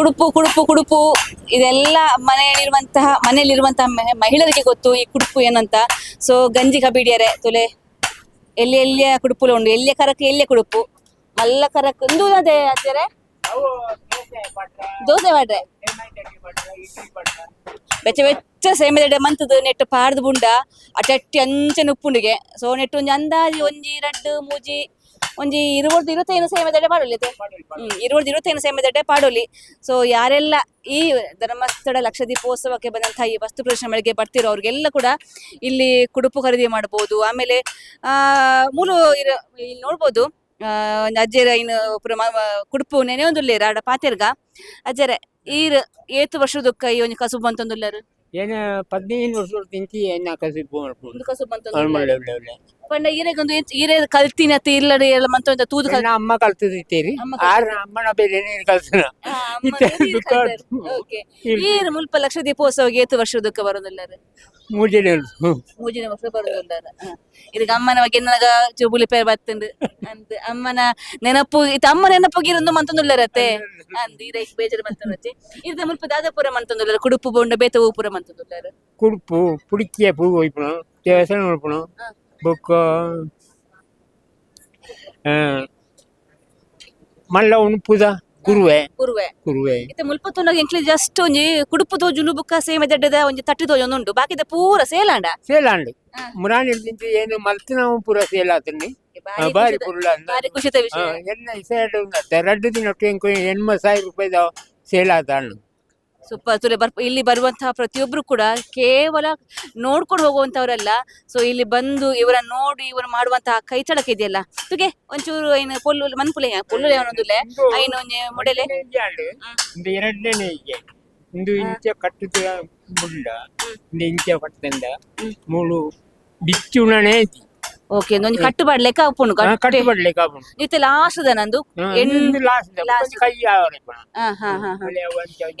ಕುಡುಪು ಕುಡುಪು ಕುಡುಪು. ಇದೆಲ್ಲ ಮನೆಯಲ್ಲಿರುವಂತಹ ಮನೆಯಲ್ಲಿರುವಂತಹ ಮಹಿಳೆಯರಿಗೆ ಗೊತ್ತು ಈ ಕುಡುಪು ಏನಂತ. ಸೊ ಗಂಜಿ ಕಬೀಡಿಯರೆ, ತುಲೆ. ಎಲ್ಲಿ, ಎಲ್ಲಿಯ ಕುಡುಪುಲ ಉಂಡು ಎಲ್ಲಿಯ ಕರಕ್ಕೆ ಎಲ್ಲಿಯ ಕುಡುಪು? ಮಲ್ಲ ಕರಕ್ ಒಂದು ಅದೇ ಅಜ್ಜರೆ ದೋಸೆ ಮಾಡ್ರೆ. ಬೆಚ್ಚ ಬೆಚ್ಚ ಸೇಮೆದಡೆ ಮಂತದ ನೆಟ್ಟು ಪಾಡ್ದು ಬುಂಡ. ಅಟಟ್ಟಿ ಅಂಚನೆ ಉಪ್ಪುಂಡಿಗೆ ಸೊ ನೆಟ್ಟು ಒಂಜಿ ಅಂದಾಜಿ ಒಂಜಿ ರಡ್ಡು ಮೂಜಿ. ಒಂಜಿ ಇರುವರ್ದು ಇರುತ್ತೇನು ಸೇಮದಡೆ ಪಾಡೋಲಿ ಅದೇ ಹ್ಮ್ ಇರುವರ್ದು ಇರುತ್ತೇನು ಸೇಮೆದಡೆ ಪಾಡೋಲಿ. ಸೊ ಯಾರೆಲ್ಲ ಈ ಧರ್ಮಸ್ಥಳ ಲಕ್ಷ ದೀಪೋತ್ಸವಕ್ಕೆ ಬಂದಂತಹ ಈ ವಸ್ತು ಪ್ರದರ್ಶನ ಮಳಿಗೆ ಬರ್ತಿರೋ ಅವ್ರಿಗೆಲ್ಲ ಕೂಡ ಇಲ್ಲಿ ಕುಡುಪು ಖರೀದಿ ಮಾಡ್ಬೋದು. ಆಮೇಲೆ ಆ ಮೂಲ ಇರೋ ಇಲ್ಲಿ ನೋಡ್ಬೋದು ಅಜ್ಜೆರ ಇನ್ನು ಕುಡುಪು ನೆನೆ ಒಂದುಲ್ಲೆ ರಾಡ ಪಾತೆರ್ಗ. ಅಜ್ಜರ ಈರ್ ಏತು ವರ್ಷದ ಈ ಒಂದು ಕಸುಬು ಅಂತಂದುಲ್ಲರು? ಏನ ಪದ್ನೈದು ವರ್ಷ ತಿಂತಿ ಏನ ಕಸುಬು ಪಂಡ ಈರೆಗೊಂದು ಈರೆ ಕಲ್ತಿನ ಇಲ್ಲಡೆ ಎಲ್ಲ ಮಂತ ತೂದು ಕಲ್ ನನ್ನ ಅಮ್ಮ ಕಲ್ತಿದ್ದೀರಿ ಅಮ್ಮ ಆರ ಅಮ್ಮನ ಬೇರೆ ನೀನು ಅಮ್ಮ ಇತ್ತೆ ದುಃಖ. ಆಯ್ತು. ಈರ್ ಮುಲ್ಪ ಲಕ್ಷ ದೀಪೋತ್ಸವಕ್ಕೆ ಏತು ವರ್ಷದಕ್ಕ ಬರೋದಿಲ್ಲರು ಮೂಜನೆ ಮೂಜಿನ ವರ್ಷ ಬರೋದಿಲ್ಲರ ಇದಕ್ಕೆ ಅಮ್ಮನ ಬಗ್ಗೆ ನನಗ ಚುಬುಲಿ ಪೇರ್ ಬತ್ತಂದು ಅಂತ ಅಮ್ಮನ ನೆನಪು ಇತ್ತ ಅಮ್ಮ ನೆನಪುಗಿರೊಂದು ಮಂತೊಂದುಲ್ಲರತ್ತೆ ಅಂದ್ ಇರ ಇಕ್ ಬೇಜಾರು ಮಂತೊಂದಚ್ಚಿ ಇರ್ದ ಮುಲ್ಪ ದಾದಾಪುರ ಮಂತೊಂದುಲ್ಲರ ಕುಡುಪು ಬೋಂಡ ಬೇತ ಊಪುರ ಮಂತೊಂದುಲ್ಲರ ಕುಡುಪು ಪುಡಿಕಿಯ ಪೂ ಹೋಯ್ಪುಣ ದೇವಸ್ಥಾನ ನೋಡ್ಪುಣ ಹಾ. ಬೊಕ್ಕ. ಆ, ಮಲ್ಲ ಉಣುಪುದ ಕುರುವೆ ಕುರುವೆ ಕುರುವೆ ಇತ್ತೆ ಮುಲ್ಪ ತೊಂದಾಗ ಎಂಕ್ಲಿ ಜಸ್ಟ್ ಒಂಜಿ ಕುಡುಪು ತೋಜುಂಡು ಬುಕ್ಕ ಸೇಮೆ ದಡ್ಡದ ಒಂಜಿ ತಟ್ಟಿ ತೋಜೊಂದುಂಡು ಬಾಕಿದ ಪೂರ ಸೇಲಾಂಡ? ಸೇಲಾಂಡು. ಮುರಾಣಿ ತಿಂತಿ ಏನು ಮಲ್ತಿನ ಪೂರ ಸೇಲ್ ಆತನಿ ಬಾರಿ ಪುಲ್ಲ ಅಂದ. ಬಾರಿ ಖುಷಿತ ವಿಷಯ. ಎನ್ನ ಇಸೆಡ್ ಉಂಡತ್ತೆ ರಡ್ಡು ದಿನ ಒಟ್ಟು ಎಣ್ಮ ಸಾವಿರ ರೂಪಾಯಿದ ಸೇಲ್ ಹಣ್ಣು ತುಲೆ ಬರ್ ಇಲ್ಲಿ ಬರುವಂತಹ ಪ್ರತಿಯೊಬ್ರು ಕೂಡ ಕೇವಲ ನೋಡ್ಕೊಂಡು ಹೋಗುವಂತವರಲ್ಲ. ಸೊ ಇಲ್ಲಿ ಬಂದು ಇವರನ್ನ ನೋಡಿ ಇವರು ಮಾಡುವಂತಹ ಕೈಚಳಕ ಇದೆಯಲ್ಲ. ತುಗೆ ಒಂಚೂರು ಏನು ಪೊಲ್ಲು ಮನ್ಪುಲೆ ಪೊಲ್ಲು ಅವನೊಂದುಲೆ ಐನು ಮೊಡಲೆ. ಎರಡನೇ ಒಂದು ಇಂಚ ಕಟ್ಟುತ್ತ ಮುಂಡ ಇಂಚ ಮೂಳು ಬಿಚ್ಚುಣನೇ ಐತಿ ಓಕೆ ಒಂಜಿ ಕಟ್ಟು ಬಾಡ್ಲೆಕ್ಕ ಉಪ್ಪುಂಡು ಕಟ್ಟು ಬಡ್ಲೆ ಕಾಪುಂಡು ಇತ್ತೆ ಲಾಸ್ಟ್ ನಂದು ಎಂಡ್ ಲಾಸ್ಟ್ ಲಾಸ್ಟ್ ಕೈ ಆವರೆ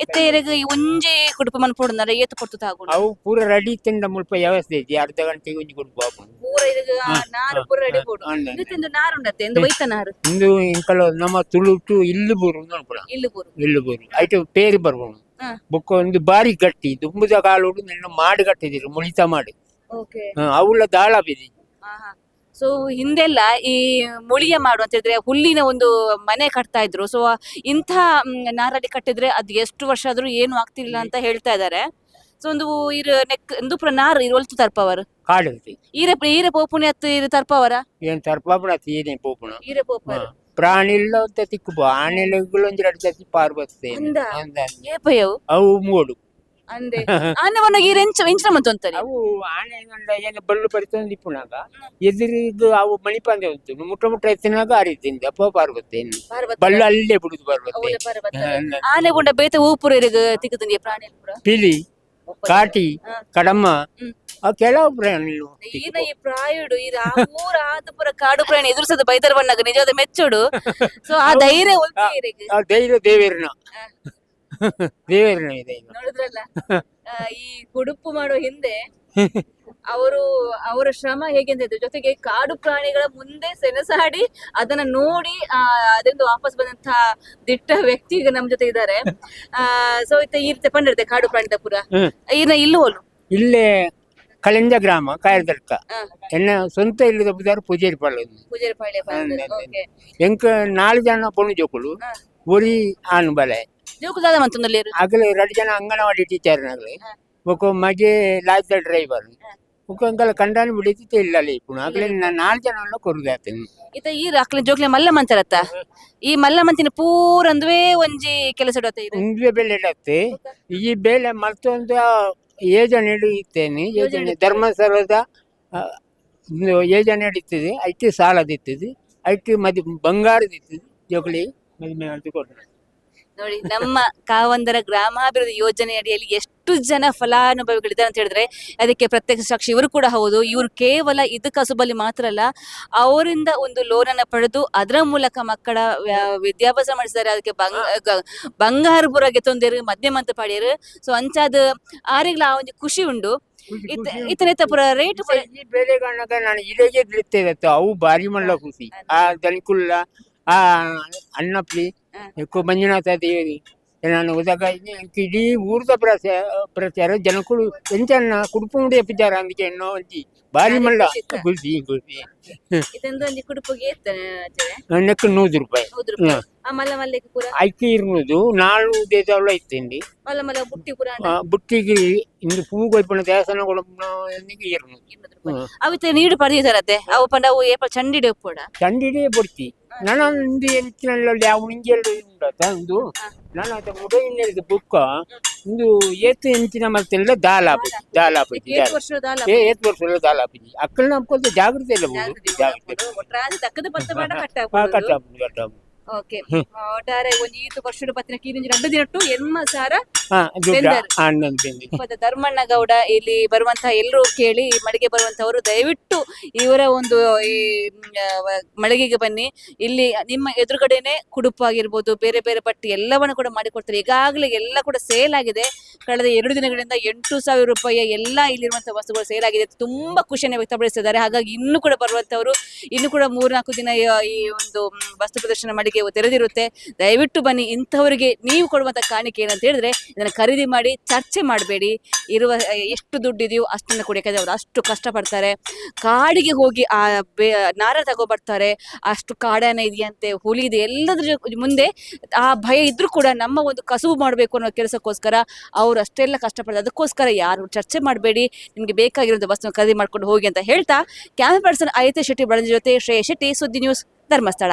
ಇತ್ತೆ ಇರಗ ಒಂಜಿ ಮನ ಮನ್ಪುಡುನರ ಏತು ಕೊಡ್ತು ತಾಗುಂಡು ಅವು ಪೂರ ರೆಡಿ ತಿಂದ ಮುಲ್ಪ ವ್ಯವಸ್ಥೆ ಇದೆ ಅರ್ಧ ಗಂಟೆ ಒಂಜಿ ಕೊಡ್ಬು ಬಾಪು ಪೂರ ಇರಗ ನಾರು ಪೂರ ರೆಡಿ ಕೊಡು. ಅಂದ ಇತ್ತೆಂದು ನಾರು ಉಂಡತ್ತೆ ಎಂದು ಒಯ್ತ ನಾರು. ಇಂದು ಇಂಕಲ ನಮ್ಮ ತುಳುಟು ಇಲ್ಲು ಬೂರು ನೋಡ್ಬಿಡ ಇಲ್ಲು ಬೂರು. ಇಲ್ಲು ಬೂರು. ಐಟು ಪೇರು ಬರ್ಬೋದು. ಬೊಕ್ಕ ಒಂದು ಬಾರಿ ಗಟ್ಟಿ ದುಂಬುದ ಕಾಲು ನಿನ್ನ ಮಾಡಿ ಗಟ್ಟಿದಿರು ಮುಳಿತ ಮಾಡಿ. ಅವುಲ್ಲ ದಾಳ ಬಿದಿ. ಸೊ ಹಿಂದೆಲ್ಲ ಈ ಮುಳಿಯ ಮಾಡು ಅಂತ ಹೇಳಿದ್ರೆ ಹುಲ್ಲಿನ ಒಂದು ಮನೆ ಕಟ್ತಾ ಇದ್ರು. ಸೊ ಇಂಥ ನಾರಡಿ ಕಟ್ಟಿದ್ರೆ ಅದು ಎಷ್ಟು ವರ್ಷ ಆದ್ರೂ ಏನು ಆಗ್ತಿಲ್ಲ ಅಂತ ಹೇಳ್ತಾ ಇದ್ದಾರೆ ಸೊ ಒಂದು ಇರ ನೆಕ್ ಒಂದು ಪುರ ನಾರು ಇರುವಲ್ತು ತರ್ಪವರು. ಕಾಡು ಈರೆ ಈರೆ ಪೋಪುನಿ ಅತ್ತು ಇರು ತರ್ಪವರ? ಏನ್ ತರ್ಪಾಪುಣ ಏನೇ ಪೋಪುಣ? ಈರೆ ಪೋಪರ್ ಪ್ರಾಣಿ ಇಲ್ಲ ಅಂತ ತಿಕ್ಕು ಆನೆಲೆಗಳೊಂದು ಎರಡು ಜಾತಿ ಪಾರ್? ಅಂದ. ಏಪಯವು ಅವು ಮೂಡು. ಅಂದೆ ಆನೆವನ್ನ ಈ ಎಂಚ ಎಂಚಿನ ಮಂತು ಅಂತಾರೆ. ಅವು ಆನೆ ಗಂಡ ಏನು ಬಳ್ಳು ಪರಿತಂದು ಇಪ್ಪುನಾಗ ಎದುರಿದ್ದು ಅವು ಮಣಿಪಾಂದೆ ಉಂಟು. ಮುಟ್ಟ ಮುಟ್ಟ ಎತ್ತಿನಾಗ ಅರಿತಿಂದ ಅಪ್ಪ ಪಾರ್ವತಿ ಬಳ್ಳು ಅಲ್ಲೇ ಬಿಡುದು ಪಾರ್ವತಿ. ಆನೆ ಗುಂಡ ಬೇತ ಊಪುರ ತಿಕ್ಕದಂಗೆ ಪ್ರಾಣಿ ಪುರ. ಪಿಲಿ ಕಾಟಿ. ಕಡಮ್ಮ. ಆ ಕೆಲವು ಪ್ರಾಣಿ ಈನ ಈ ಪ್ರಾಯುಡು ಈ ರಾಮೂರ ಆತಪುರ ಕಾಡು ಪ್ರಾಣಿ ಎದುರಿಸದ ಬೈದರ್ ಬಣ್ಣಗ ನಿಜವಾದ ಮೆಚ್ಚುಡು. ಸೊ ಆ ಧೈರ್ಯ ಆ ಧೈರ್ಯ ದೇವೇರಿನ. ದೇವೇರಿನ ಇದೆ ಈಗ. ನೋಡಿದ್ರಲ್ಲ? ಆ, ಈ ಕುಡುಪು ಮಾಡೋ ಹಿಂದೆ ಅವರು ಅವರ ಶ್ರಮ ಹೇಗೆ ಅಂತ ಇದ್ರು ಜೊತೆಗೆ ಕಾಡು ಪ್ರಾಣಿಗಳ ಮುಂದೆ ಸೆಣಸಾಡಿ ಅದನ್ನ ನೋಡಿ ಆ ಅದರಿಂದ ವಾಪಸ್ ಬಂದಂತಹ ದಿಟ್ಟ ವ್ಯಕ್ತಿ ಈಗ ನಮ್ ಜೊತೆ ಇದ್ದಾರೆ. ಸೊ ಇತ್ತ ಈ ರೀತಿ ಕಾಡು ಪ್ರಾಣಿದ ಪುರ. ಹ್ಮ್. ಈನ ಇಲ್ಲೂ ಹೋಲು. ಇಲ್ಲೇ ಕಳಿಂಜ ಗ್ರಾಮ ಕಾಯದರ್ಕ ಆ, ಎನ್ನ ಸ್ವಂತ ಇಲ್ಲದ ಬುದಾರು ಪೂಜಾರಿ ಪಾಳ್ಯ ಪೂಜಾರಿ ಪಾಳ್ಯ ಎಂಕ ನಾಲ್ಕು ಜನ ಪೊಣ್ಣು ಜೋಕುಲು. ಒರಿ ಆನು ಬಲೆ ನೌಕದಾದ ಮಂತದಲ್ಲಿ ಆಗಲೇ ಎರಡು ಜನ ಅಂಗನವಾಡಿ ಟೀಚರ್ ಆಗಲಿ ಒಬ್ಬ ಮಜೆ ಲಾಯ್ದ ಡ್ರೈವರ್ ಮುಖಂಕಲ ಕಂಡಾನು ಬಿಡಿತಿತ್ತೆ ಇಲ್ಲ ಇಪ್ಪುನು ಆಗಲೇ ನಾಲ್ ನಾಲ್ಕು ಜನವನ್ನು ಕೊರುದಾತೀನಿ ಈತ ಈ ರಾಕ್ಲೆ ಜೋಕ್ಲೆ ಮಲ್ಲ ಮಂತರತ್ತ ಈ ಮಲ್ಲ ಮಂತಿನ ಪೂರಂದುವೆ ಒಂಜಿ ಕೆಲಸ ಇಡತ್ತೆ ಇದು. ಉಂಗ್ಲೆ ಬೆಲೆ ಇಡತ್ತೆ. ಈ ಬೆಲೆ ಮತ್ತೊಂದು ಯೋಜನೆ ಹಿಡಿಯುತ್ತೇನೆ. ಯೋಜನೆ ಧರ್ಮಸ್ಥಳದ ಯೋಜನೆ ಹಿಡಿತದೆ ಐಟಿ ಸಾಲದಿತ್ತದೆ ಐಟಿ ಮದ್ ಬಂಗಾರದಿತ್ತದೆ ಜೋಗಲಿ ಮದುವೆ ಮಾಡಿಕೊಡ್ತಾರೆ ನೋಡಿ ನಮ್ಮ ಕಾವಂದರ ಗ್ರಾಮಾಭಿವೃದ್ಧಿ ಯೋಜನೆ ಅಡಿಯಲ್ಲಿ ಎಷ್ಟು ಜನ ಫಲಾನುಭವಿಗಳಿದ್ದಾರೆ ಅಂತ ಹೇಳಿದ್ರೆ ಅದಕ್ಕೆ ಪ್ರತ್ಯಕ್ಷ ಸಾಕ್ಷಿ ಇವರು ಕೂಡ ಹೌದು. ಇವರು ಕೇವಲ ಇದು ಕಸುಬಲ್ಲಿ ಮಾತ್ರ ಅಲ್ಲ ಅವರಿಂದ ಒಂದು ಲೋನ್ ಅನ್ನ ಪಡೆದು ಅದರ ಮೂಲಕ ಮಕ್ಕಳ ವಿದ್ಯಾಭ್ಯಾಸ ಮಾಡಿಸಿದ್ದಾರೆ. ಅದಕ್ಕೆ ಬಂಗ ಬಂಗಾರಪುರಗೆ ತೊಂದರೆ ಮಧ್ಯಮ ಅಂತ ಪಡೆಯರು. ಸೊ ಅಂಚಾದ ಆರಿಗ್ಲ ಆ ಒಂದು ಖುಷಿ ಉಂಡು ಇತನೆ ಇತನೇತ ಪುರ ರೇಟ್ ಬೆಳೆಗಳನ್ನಾಗ ನಾನು ಬಿಡುತ್ತೇವೆ ಅವು ಭಾರಿ ಮಳ್ಳ ಖುಷಿ. ಆ ದನಿಕುಲ್ಲ ಆ ಅಣ್ಣಪ್ಪಿ ಕು ಮಂಜುನಾಥ ದೇವಿ ನಾನು ಉದಗ ಇಡೀ ಊರ್ದ ಪ್ರಸ ಪ್ರಚಾರ ಜನಗಳು ಎಂಚನ್ನ ಕುಡುಪುಂಡಿ ಎಪ್ಪಿದ್ದಾರೆ ಅಂದಿಗೆ ಎನ್ನೋ ಅಂತಿ ಬಾರಿ ಮಲ್ಲ. ಗುಲ್ದಿ ಗುಲ್ದಿ ಇದೊಂದು ಕುಡುಪಿಗೆ ನೆಕ್ಕ ನೂರು ರೂಪಾಯಿ. ಮಲ್ಲ ಮಲ್ಲಿಗೆ ಪೂರ? ಐಕಿ ಇರ್ನದು ನಾಳು ದೇತಾವಳ ಇತ್ತಂಡಿ. ಮಲ್ಲ ಮಲ್ಲ ಬುಟ್ಟಿ ಪೂರ ಬುಟ್ಟಿಗೆ ಇಂದು ಪೂ ಕೊಯ್ಪಣ ದೇವಸ್ಥಾನ ಕೊಡಂಗೆ ಇರ್ನದು ಅವಿತ ನೀಡು ಪಡೆಯುತ್ತಾರತ್ತೆ. ಅವು ಪಂಡ ಅವು ಏಪ ಚಂಡಿಡೆ ಪೋಡ ಚಂಡಿಡೆ ಬುಡ್ತಿ ನಾನು ಒಂದು ಎಂಚಿನಲ್ಲಿ ಯಾವ ಮುಂಜೆಲ್ಲ ಉಂಡತ ಒಂದು. ನಾನು ಅದು ಮೊಬೈಲ್ನಲ್ಲಿ ಬುಕ್ಕ ಒಂದು ಏತು ಎಂಚಿನ ಮತ್ತೆಲ್ಲ ದಾಲಾಪಿ ದಾಲಾಪಿ ಏಳು ವರ್ಷದ ಅಲ್ಲ ಏ ಏತ್ ವರ್ಷ ದಾಲಾಪಿ ಅಕ್ಕಳ ಅಪ್ಕೊಂತ ಜಾಗೃತಿ ಇಲ್ಲ ಜಾಗೃತಿ ಜಾಗೃತಿ ದಿನಟ್ಟು ಎನ್ಮ ಸಾರ ಧರ್ಮಣ್ಣ ಗೌಡ ಇಲ್ಲಿ ಬರುವಂತಹ ಎಲ್ಲರೂ ಕೇಳಿ ಮಳಿಗೆ ಬರುವಂತವರು ದಯವಿಟ್ಟು ಇವರ ಒಂದು ಈ ಮಳಿಗೆಗೆ ಬನ್ನಿ. ಇಲ್ಲಿ ನಿಮ್ಮ ಎದುರುಗಡೆನೆ ಕುಡುಪು ಆಗಿರ್ಬೋದು ಬೇರೆ ಬೇರೆ ಪಟ್ಟಿ ಎಲ್ಲವನ್ನು ಕೂಡ ಮಾಡಿಕೊಡ್ತಾರೆ. ಈಗಾಗಲೇ ಎಲ್ಲ ಕೂಡ ಸೇಲ್ ಆಗಿದೆ. ಕಳೆದ ಎರಡು ದಿನಗಳಿಂದ ಎಂಟು ಸಾವಿರ ರೂಪಾಯಿಯ ಎಲ್ಲ ಇಲ್ಲಿರುವಂತಹ ವಸ್ತುಗಳು ಸೇಲ್ ಆಗಿದೆ. ತುಂಬಾ ಖುಷಿಯನ್ನು ವ್ಯಕ್ತಪಡಿಸಿದ್ದಾರೆ. ಹಾಗಾಗಿ ಇನ್ನು ಕೂಡ ಬರುವಂತವರು ಇನ್ನು ಕೂಡ ಮೂರ್ನಾಲ್ಕು ದಿನ ಈ ಒಂದು ವಸ್ತು ಪ್ರದರ್ಶನ ಮಳಿಗೆ ತೆರೆದಿರುತ್ತೆ. ದಯವಿಟ್ಟು ಬನ್ನಿ, ಇಂಥವರಿಗೆ ನೀವು ಕೊಡುವಂಥ ಕಾಣಿಕೆ ಏನಂತ ಹೇಳಿದ್ರೆ, ಇದನ್ನು ಖರೀದಿ ಮಾಡಿ, ಚರ್ಚೆ ಮಾಡಬೇಡಿ. ಇರುವ, ಎಷ್ಟು ದುಡ್ಡಿದೆಯೋ ಅಷ್ಟನ್ನು ಕೊಡಿ, ಯಾಕಂದರೆ ಅವರು ಅಷ್ಟು ಕಷ್ಟಪಡ್ತಾರೆ. ಕಾಡಿಗೆ ಹೋಗಿ, ಆ, ಬೇ, ನಾರ ತಗೊಬರ್ತಾರೆ. ಅಷ್ಟು ಕಾಡಾನೆ ಇದೆಯಂತೆ, ಹುಲಿ ಇದೆ, ಎಲ್ಲದ್ರ ಮುಂದೆ ಆ ಭಯ ಇದ್ರೂ ಕೂಡ ನಮ್ಮ ಒಂದು ಕಸುಬು ಮಾಡಬೇಕು ಅನ್ನೋ ಕೆಲಸಕ್ಕೋಸ್ಕರ ಅವರು ಅಷ್ಟೆಲ್ಲ ಕಷ್ಟಪಡ್ತಾರೆ. ಅದಕ್ಕೋಸ್ಕರ ಯಾರು ಚರ್ಚೆ ಮಾಡಬೇಡಿ. ನಿಮಗೆ ಬೇಕಾಗಿರೋದು ವಸ್ತು ಖರೀದಿ ಮಾಡ್ಕೊಂಡು ಹೋಗಿ ಅಂತ ಹೇಳ್ತಾ, ಕ್ಯಾಮ್ರಾ ಪರ್ಸನ್ ಐತೆ ಶೆಟ್ಟಿ ಬಳದ ಜೊತೆ ಶ್ರೇಯ ಶೆಟ್ಟಿ ಸುದ್ದಿ ನ್ಯೂಸ್ ಧರ್ಮಸ್ಥಳ.